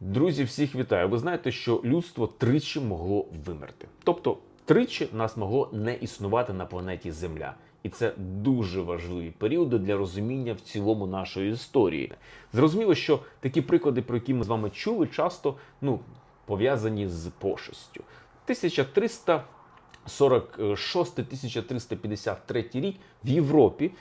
Друзі, всіх вітаю. Ви знаєте, що людство тричі могло вимерти. Тобто, тричі нас могло не існувати на планеті Земля. І це дуже важливі періоди для розуміння в цілому нашої історії. Зрозуміло, що такі приклади, про які ми з вами чули, часто ну, пов'язані з пошестю. 1346-1353 рік в Європі е,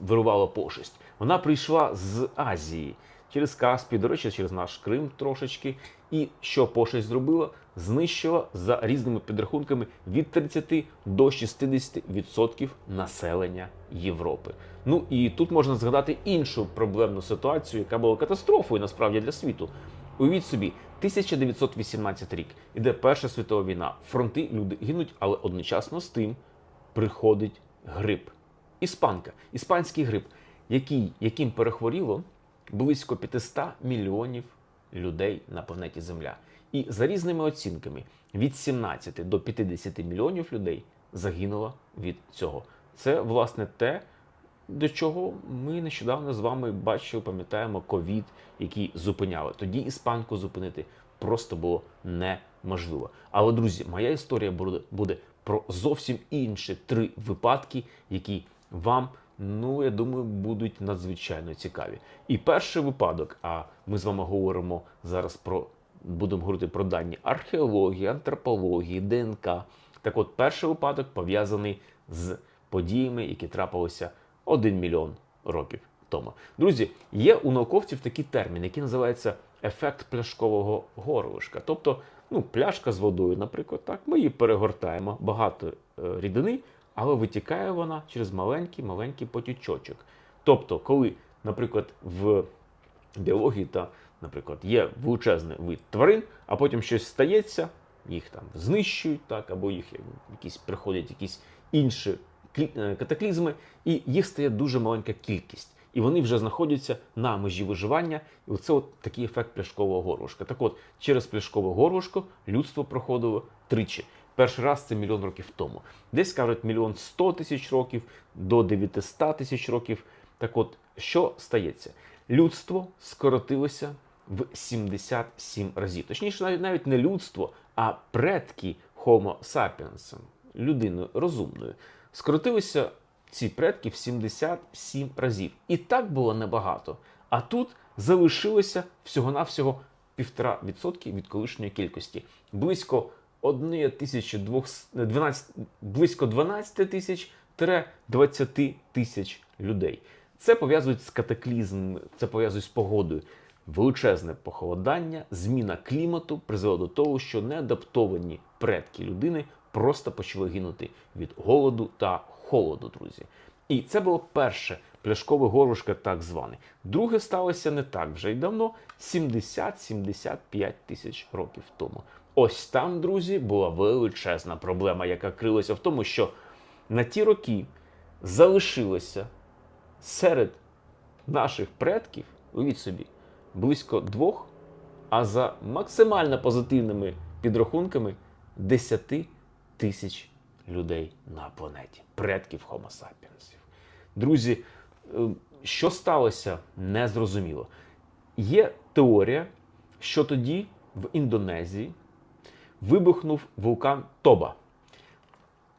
вирувала пошесть. Вона прийшла з Азії через Каспій, до речі, через наш Крим трошечки. І що пошесть зробила? Знищила за різними підрахунками від 30 до 60% населення Європи. Ну і тут можна згадати іншу проблемну ситуацію, яка була катастрофою насправді для світу. Уявіть собі, 1918 рік іде Перша світова війна. Фронти люди гинуть, але одночасно з тим приходить грип. Іспанка, іспанський грип, який, яким перехворіло близько 500 мільйонів людей на планеті Земля. І за різними оцінками від 17 до 50 мільйонів людей загинуло від цього. Це власне те, до чого ми нещодавно з вами бачили, пам'ятаємо ковід, який зупиняли. Тоді іспанку зупинити просто було неможливо. Але, друзі, моя історія буде, про зовсім інші три випадки, які вам, ну я думаю, будуть надзвичайно цікаві. І перший випадок, а ми з вами говоримо зараз про будемо говорити про дані археології, антропології, ДНК. Так от, перший випадок пов'язаний з подіями, які трапилися 1 мільйон років тому. Друзі, є у науковців такий термін, який називається ефект пляшкового горлишка. Тобто, ну, пляшка з водою, наприклад, так, ми її перегортаємо, багато е, рідини, але витікає вона через маленький маленький потічочок. Тобто, коли, наприклад, в біології та, наприклад, є величезний вид тварин, а потім щось стається, їх там знищують, так, або їх якісь приходять якісь інші е, катаклізми, і їх стає дуже маленька кількість. І вони вже знаходяться на межі виживання. І оце от такий ефект пляшкового горлышка. Так от, через пляшкове горлышко людство проходило тричі. Перший раз це мільйон років тому. Десь кажуть мільйон сто тисяч років до 900 тисяч років. Так от, що стається? Людство скоротилося в 77 разів. Точніше, навіть навіть не людство, а предки Homo sapiens, людиною розумною, скоротилися ці предки в 77 разів. І так було небагато. А тут залишилося всього-навсього 1,5% від колишньої кількості. Близько 1200, 12, близько 12 тисяч 20 тисяч людей. Це пов'язують з катаклізмом, це пов'язують з погодою. Величезне похолодання, зміна клімату призвело до того, що неадаптовані предки людини просто почали гинути від голоду та холоду, друзі. І це було перше пляшкове горлышко так зване. Друге сталося не так вже й давно 70-75 тисяч років тому. Ось там, друзі, була величезна проблема, яка крилася в тому, що на ті роки залишилося серед наших предків, уявіть собі, близько двох, а за максимально позитивними підрахунками 10 тисяч людей на планеті, предків Homo sapiens. Друзі, е, що сталося, незрозуміло. Є теорія, що тоді в Індонезії вибухнув вулкан Тоба.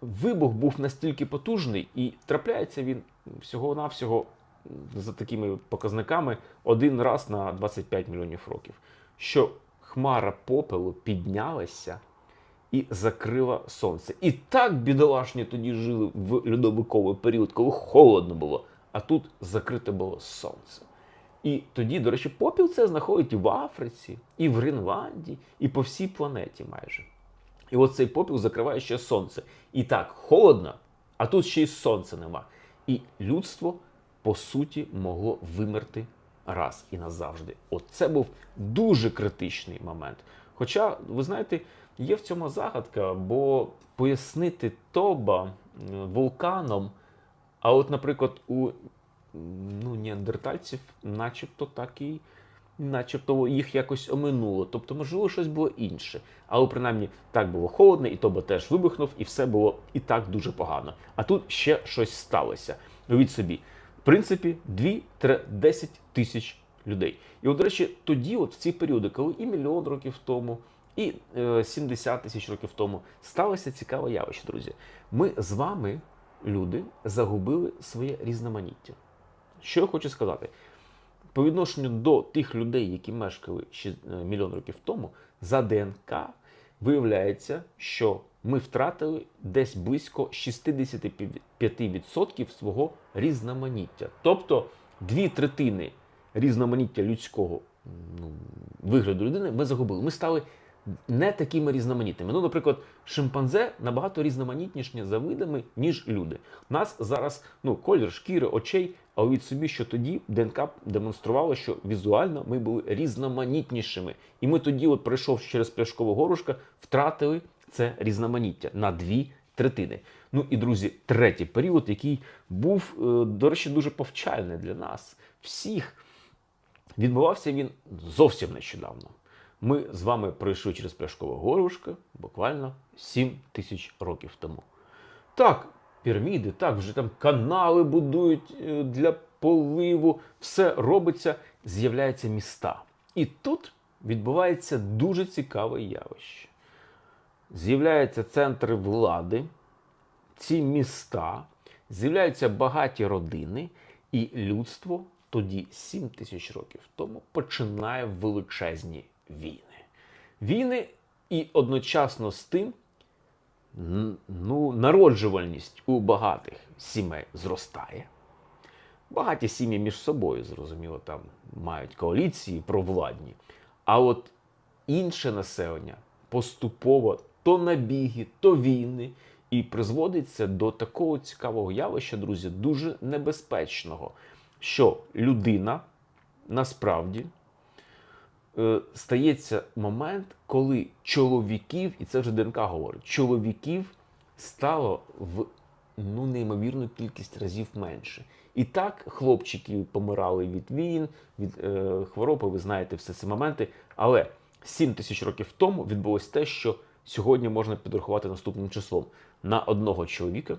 Вибух був настільки потужний, і трапляється він всього-навсього за такими показниками один раз на 25 мільйонів років. Що хмара попелу піднялася і закрила сонце. І так бідолашні тоді жили в льодовиковий період, коли холодно було, а тут закрите було сонце. І тоді, до речі, попіл це знаходять і в Африці, і в Гренландії, і по всій планеті майже. І от цей попіл закриває ще сонце. І так холодно, а тут ще й сонця нема. І людство, по суті, могло вимерти раз і назавжди. От це був дуже критичний момент. Хоча, ви знаєте, є в цьому загадка, бо пояснити Тоба вулканом, а от, наприклад, у ну, неандертальців, начебто так і начебто їх якось оминуло. Тобто, можливо, щось було інше. Але принаймні так було холодно, і Тоба теж вибухнув, і все було і так дуже погано. А тут ще щось сталося. Уявіть собі, в принципі, 2-10 тисяч людей. І от, до речі, тоді, от в ці періоди, коли і мільйон років тому, і е, 70 тисяч років тому сталося цікаве явище, друзі. Ми з вами, люди, загубили своє різноманіття. Що я хочу сказати? По відношенню до тих людей, які мешкали ще е, мільйон років тому, за ДНК виявляється, що ми втратили десь близько 65% свого різноманіття. Тобто дві третини різноманіття людського ну, вигляду людини ми загубили. Ми стали не такими різноманітними. Ну, наприклад, шимпанзе набагато різноманітніші за видами, ніж люди. У нас зараз ну, колір шкіри, очей, а від собі, що тоді ДНК демонструвало, що візуально ми були різноманітнішими. І ми тоді, от пройшовши через пляшкове горлышко, втратили це різноманіття на дві третини. Ну і друзі, третій період, який був, е, до речі, дуже повчальний для нас всіх. Відбувався він зовсім нещодавно. Ми з вами пройшли через пляшкове горлышко буквально 7 тисяч років тому. Так, піраміди, так, вже там канали будують е, для поливу, все робиться, з'являються міста. І тут відбувається дуже цікаве явище. З'являються центри влади, ці міста, з'являються багаті родини, і людство тоді, 7 тисяч років тому, починає величезні війни. Війни і одночасно з тим ну, народжувальність у багатих сімей зростає. Багаті сім'ї між собою, зрозуміло, там мають коаліції провладні. А от інше населення поступово то набіги, то війни, і призводиться до такого цікавого явища, друзі, дуже небезпечного, що людина насправді е, стається момент, коли чоловіків, і це вже ДНК говорить, чоловіків стало в ну, неймовірну кількість разів менше. І так хлопчики помирали від війн, від е, хвороби, ви знаєте всі ці моменти. Але 7 тисяч років тому відбулось те, що сьогодні можна підрахувати наступним числом: на одного чоловіка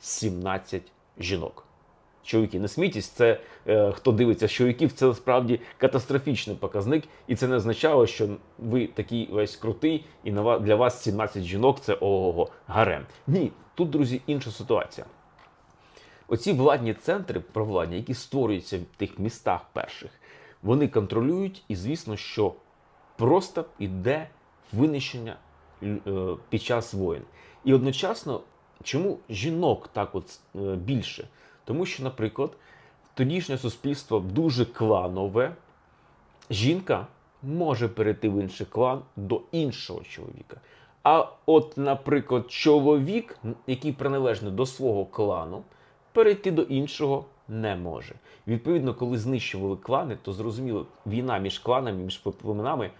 17 жінок. Чоловіки, не смійтесь, це е, хто дивиться чоловіків, це насправді катастрофічний показник, і це не означало, що ви такий весь крутий, і для вас 17 жінок це ого гарем. Ні, тут, друзі, інша ситуація. Оці владні центри провладні, які створюються в тих містах перших, вони контролюють, і звісно, що просто йде винищення е, під час воєн. І одночасно, чому жінок так от е, більше? Тому що, наприклад, тодішнє суспільство дуже кланове. Жінка може перейти в інший клан до іншого чоловіка. А от, наприклад, чоловік, який приналежний до свого клану, перейти до іншого не може. Відповідно, коли знищували клани, то зрозуміло, війна між кланами, між племенами,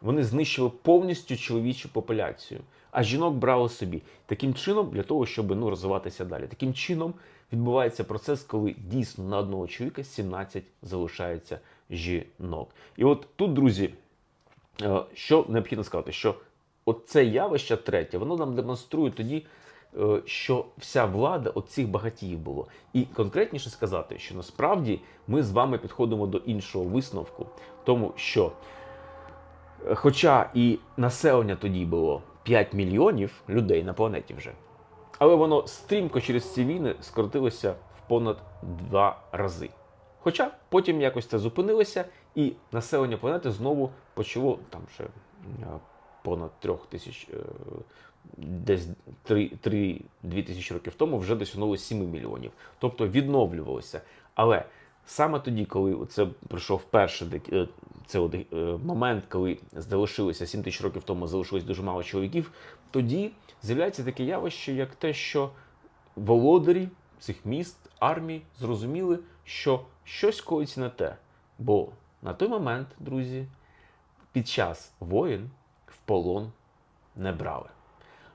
вони знищили повністю чоловічу популяцію, а жінок брали собі. Таким чином, для того, щоб ну, розвиватися далі. Таким чином відбувається процес, коли дійсно на одного чоловіка 17 залишається жінок. І от тут, друзі, Е, Що необхідно сказати, що оце явище третє, воно нам демонструє тоді, е, що вся влада от цих багатіїв було. І конкретніше сказати, що насправді ми з вами підходимо до іншого висновку, тому що, е, хоча і населення тоді було 5 мільйонів людей на планеті вже, але воно стрімко через ці війни скоротилося в понад два рази. Хоча потім якось це зупинилося, і населення планети знову почало там ще е, понад трьох тисяч, е, десь 3-2 тисячі років тому вже досягнуло 7 мільйонів. Тобто відновлювалося. Але саме тоді, коли це прийшов перший е, це е, момент, коли залишилося 7 тисяч років тому, залишилось дуже мало чоловіків, тоді з'являється таке явище, як те, що володарі цих міст, армій зрозуміли, що щось коїться не те. Бо на той момент, друзі, під час воєн в полон не брали.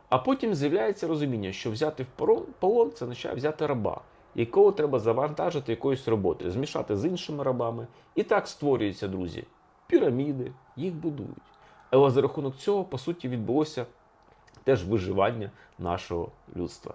А потім з'являється розуміння, що взяти в полон це означає взяти раба, якого треба завантажити якоюсь роботою, змішати з іншими рабами. І так створюються, друзі, піраміди, їх будують. Але за рахунок цього, по суті, відбулося теж виживання нашого людства.